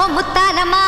ஓ முத்தாலம்மா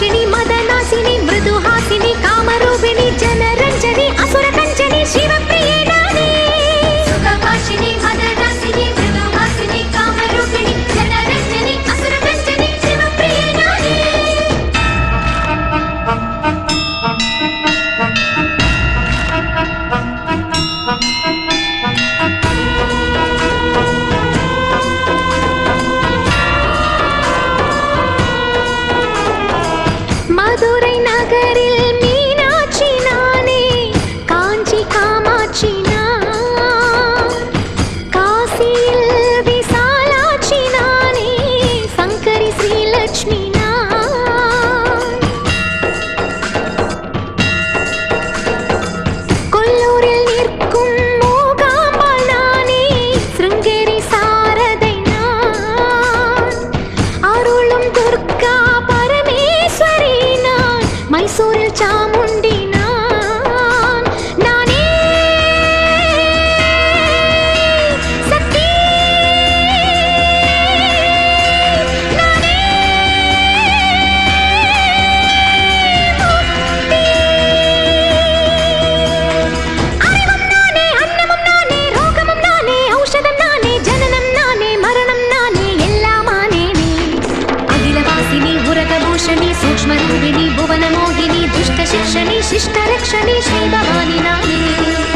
ஷினி மத भूषणी सूक्ष्मरूपिणी भुवनमोहिनी दुष्टशिक्षणी शिष्टरक्षणी श्रीभवानि नामिनी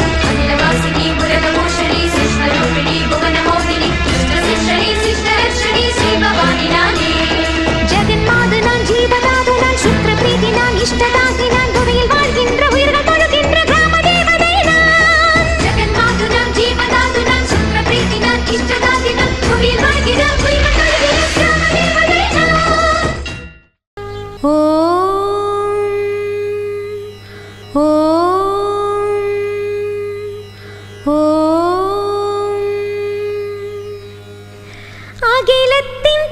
அகிலத்தின்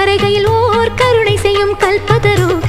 கருணையும் கல்பதரும்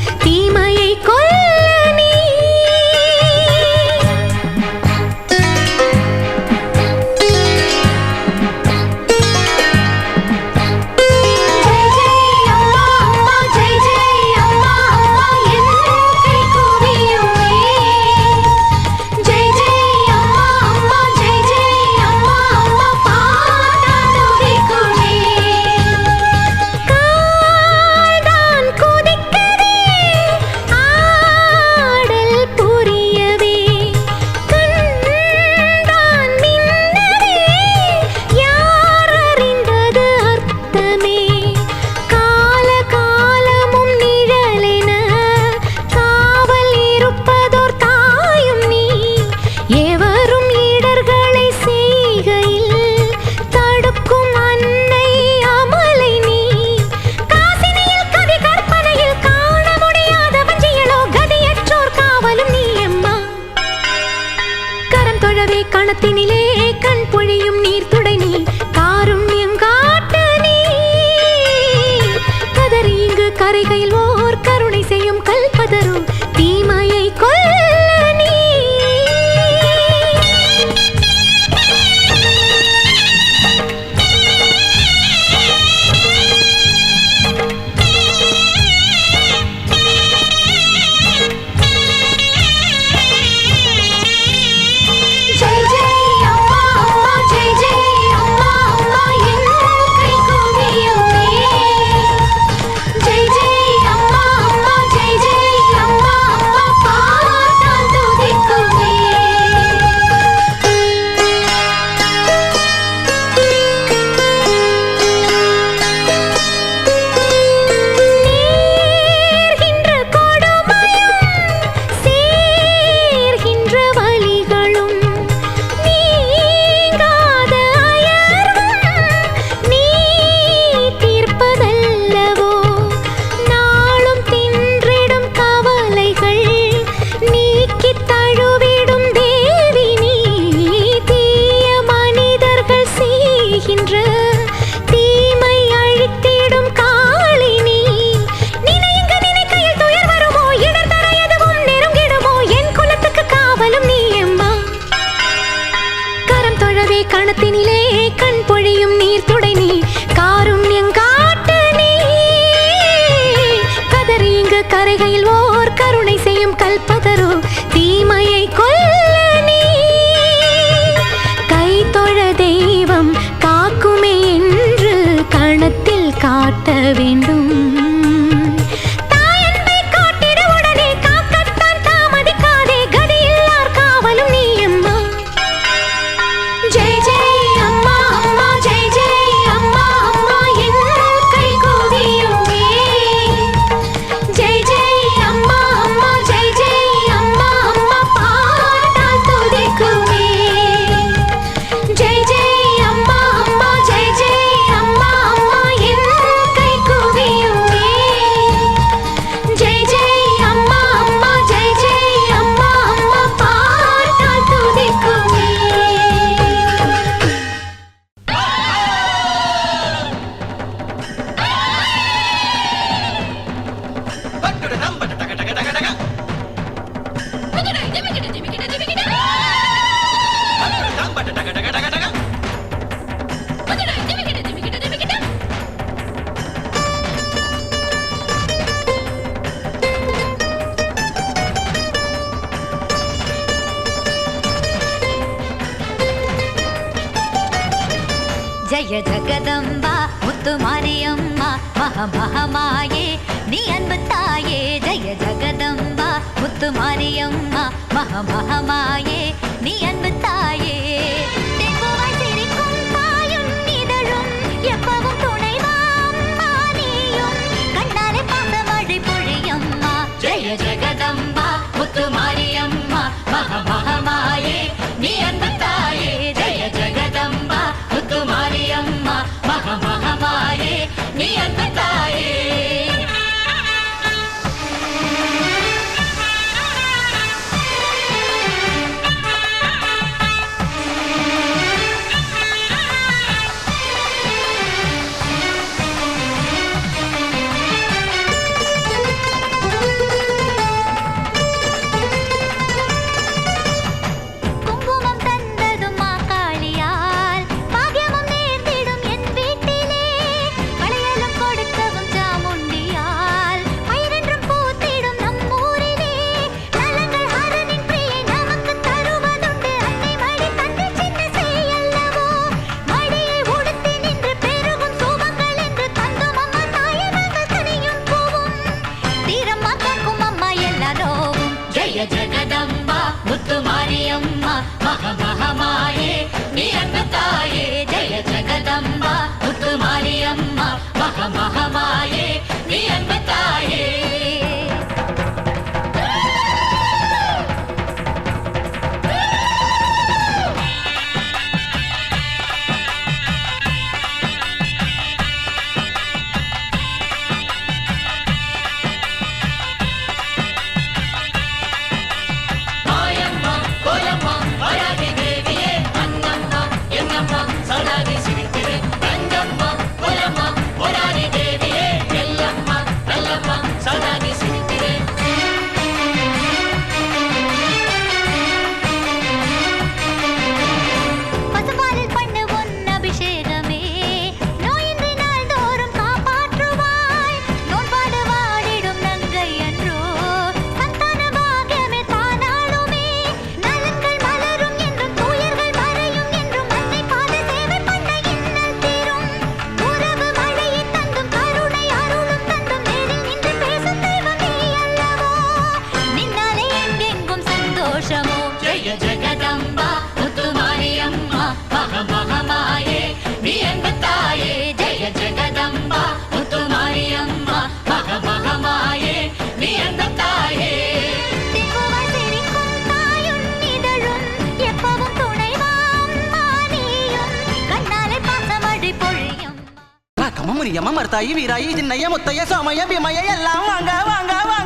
ஜெய ஜெகதம்பா முத்து மாரியம்மா மக மகமாயே நீ அன்பு தாயே ஜெய ஜெகதம்பா முத்து மாரியம்மா மக மகமாயே நீ அன்பு தாயே. ஜெகதம்பா முத்து மாரியம்மா மக மகமாயே நீ முனியம்மா மருத்தாயி வீராயி சின்னைய முத்தைய சோமைய பீமைய எல்லாம் வாங்க வாங்க வாங்க.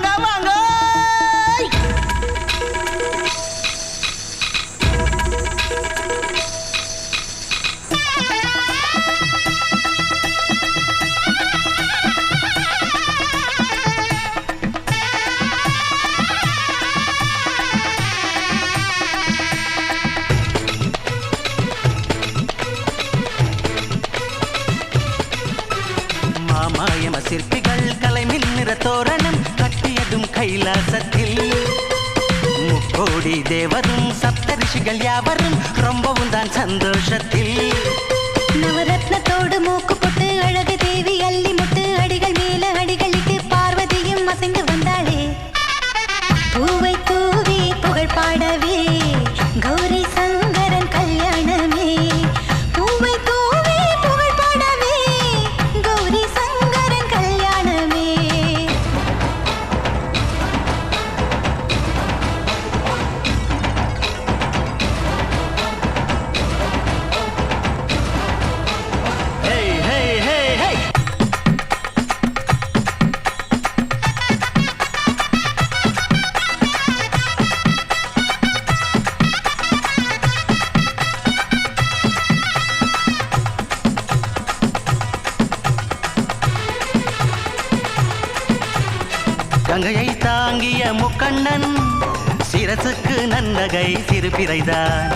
தேவரும் சப்த ரிஷிகள் யாவரும் ரொம்பவும் தான் சந்தோஷத்தில் நன்னகை சிறுபிறைதான்.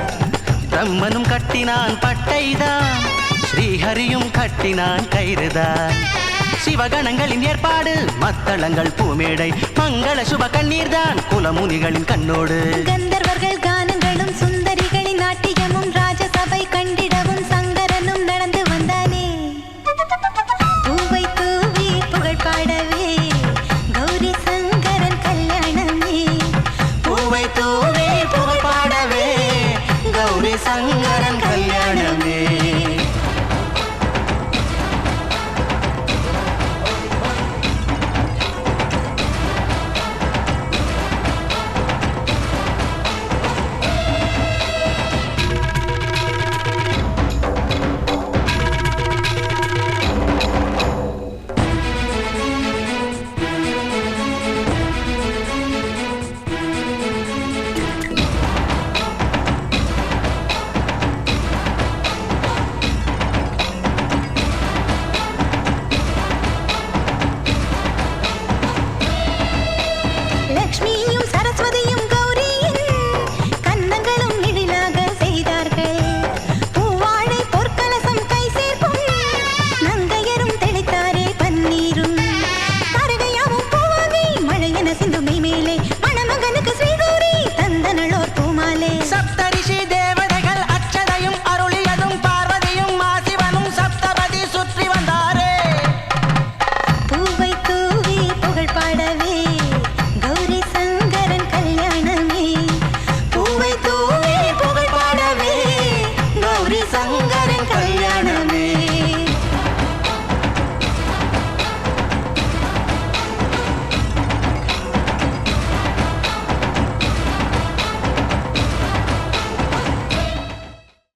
பிரம்மனும் கட்டினான் பட்டைதான். ஸ்ரீஹரியும் கட்டினான் கயிறுதான். சிவகணங்களின் ஏற்பாடு மத்தளங்கள் பூமேடை மங்கள சுப கண்ணீர்தான் குலமுனிகளின் கண்ணோடு. கந்தர்வர்கள் கானங்களும் சுந்தரிகளின் நாட்டியமும் ராஜசபை கண்டிடவும் சங்க